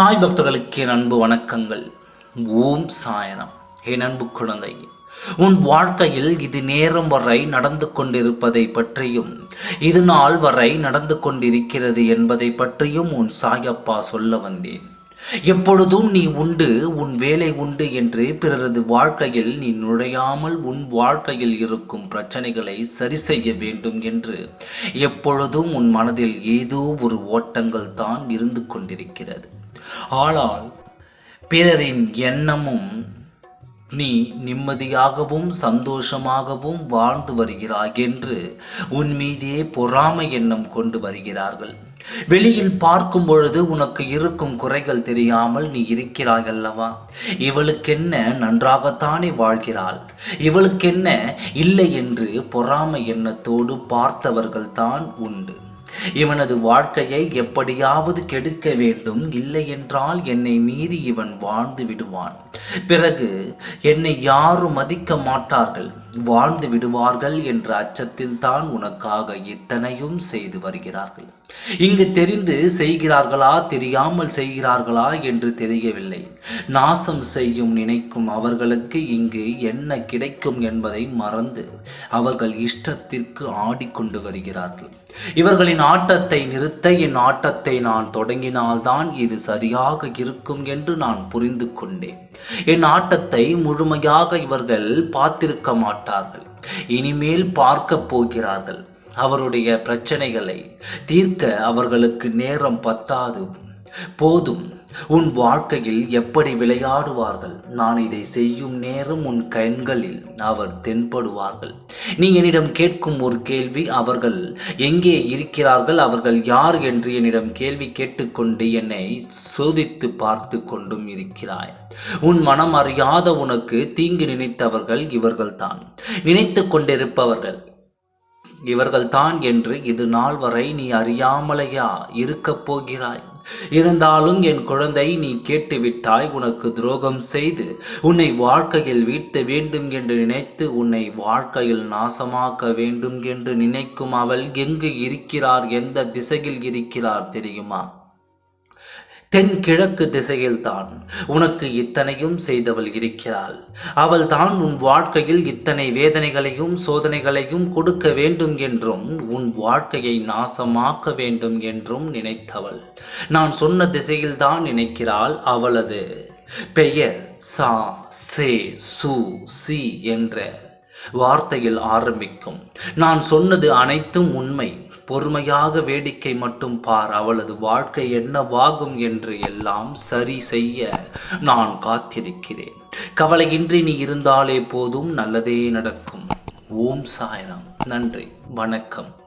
சாய் பக்தர்களுக்கு என் அன்பு வணக்கங்கள். ஓம் சாயனம். என் அன்பு குழந்தை உன் வாழ்க்கையில் இது நேரம் வரை நடந்து கொண்டிருப்பதை பற்றியும் இது நாள் வரை நடந்து கொண்டிருக்கிறது என்பதை பற்றியும் உன் சாயப்பா சொல்ல வந்தேன். எப்பொழுதும் நீ உண்டு உன் வேலை உண்டு என்று பிறரது வாழ்க்கையில் நீ நுழையாமல் உன் வாழ்க்கையில் இருக்கும் பிரச்சனைகளை சரி செய்ய வேண்டும் என்று எப்பொழுதும் உன் மனதில் ஏதோ ஒரு ஓட்டங்கள் தான் இருந்து கொண்டிருக்கிறது. ஆனால் பிறரின் எண்ணமும் நீ நிம்மதியாகவும் சந்தோஷமாகவும் வாழ்ந்து வருகிறாய் என்று உன் மீதே பொறாமை எண்ணம் கொண்டு வருகிறார்கள். வெளியில் பார்க்கும் பொழுது உனக்கு இருக்கும் குறைகள் தெரியாமல் நீ இருக்கிறாய் அல்லவா? இவளுக்கென்ன நன்றாகத்தானே வாழ்கிறாள். இவளுக்கென்ன இல்லை என்று பொறாமை எண்ணத்தோடு பார்த்தவர்கள் தான் உண்டு. இவனது வாழ்க்கையை எப்படியாவது கெடுக்க வேண்டும். இல்லை என்றால் என்னை மீறி இவன் வாழ்ந்து விடுவான். பிறகு என்னை யாரும் மதிக்க மாட்டார்கள். வாழ்ந்து விடுவார்கள் என்ற அச்சத்தில் தான் உனக்காக இத்தனையும் செய்து வருகிறார்கள். இங்கு தெரிந்து செய்கிறார்களா தெரியாமல் செய்கிறார்களா என்று தெரியவில்லை. நாசம் செய்யும் நினைக்கும் அவர்களுக்கு இங்கு என்ன கிடைக்கும் என்பதை மறந்து அவர்கள் இஷ்டத்திற்கு ஆடிக்கொண்டு வருகிறார்கள். இவர்களின் ஆட்டத்தை நிறுத்த என் ஆட்டத்தை நான் தொடங்கினால்தான் இது சரியாக இருக்கும் என்று நான் புரிந்து கொண்டேன். என் ஆட்டத்தை முழுமையாக இவர்கள் பார்த்திருக்க மாட்டார்கள். இனிமேல் பார்க்க போகிறார்கள். அவருடைய பிரச்சனைகளை தீர்க்க அவர்களுக்கு நேரம் பத்தாது. போதும். உன் வாழ்க்கையில் எப்படி விளையாடுவார்கள்? நான் இதை செய்யும் நேரம் உன் கண்களில் அவர் தென்படுவார்கள். நீ என்னிடம் கேட்கும் ஒரு கேள்வி அவர்கள் எங்கே இருக்கிறார்கள்? அவர்கள் யார் என்று என்னிடம் கேள்வி கேட்டுக்கொண்டு என்னை சோதித்து பார்த்து கொண்டும் இருக்கிறாய். உன் மனம் அறியாத உனக்கு தீங்கு நினைத்தவர்கள் இவர்கள்தான். நினைத்து கொண்டிருப்பவர்கள் இவர்கள்தான் என்று இது நாள் வரை நீ அறியாமலையா இருக்கப் போகிறாய்? இருந்தாலும் என் குழந்தை நீ கேட்டுவிட்டாய் உனக்கு துரோகம் செய்து உன்னை வாழ்க்கையில் வீழ்த்த வேண்டும் என்று நினைத்து உன்னை வாழ்க்கையில் நாசமாக்க வேண்டும் என்று நினைக்கும் அவள் எங்கு இருக்கிறார் எந்த திசையில் இருக்கிறார் தெரியுமா? தென்கிழக்கு திசையில்தான் உனக்கு இத்தனையும் செய்தவள் இருக்கிறாள். அவள் தான் உன் வாழ்க்கையில் இத்தனை வேதனைகளையும் சோதனைகளையும் கொடுக்க வேண்டும் என்றும் உன் வாழ்க்கையை நாசமாக்க வேண்டும் என்றும் நினைத்தவள். நான் சொன்ன திசையில்தான் நினைக்கிறாள் அவளது பெயர் சா சே சு சி என்ற வார்த்தையில் ஆரம்பிக்கும். நான் சொன்னது அனைத்தும் உண்மை. பொறுமையாக வேடிக்கை மட்டும் பார். அவளது வாழ்க்கை என்னவாகும் என்று எல்லாம் சரி செய்ய நான் காத்திருக்கிறேன். கவலையின்றி நீ இருந்தாலே போதும் நல்லதே நடக்கும். ஓம் சாயராம். நன்றி. வணக்கம்.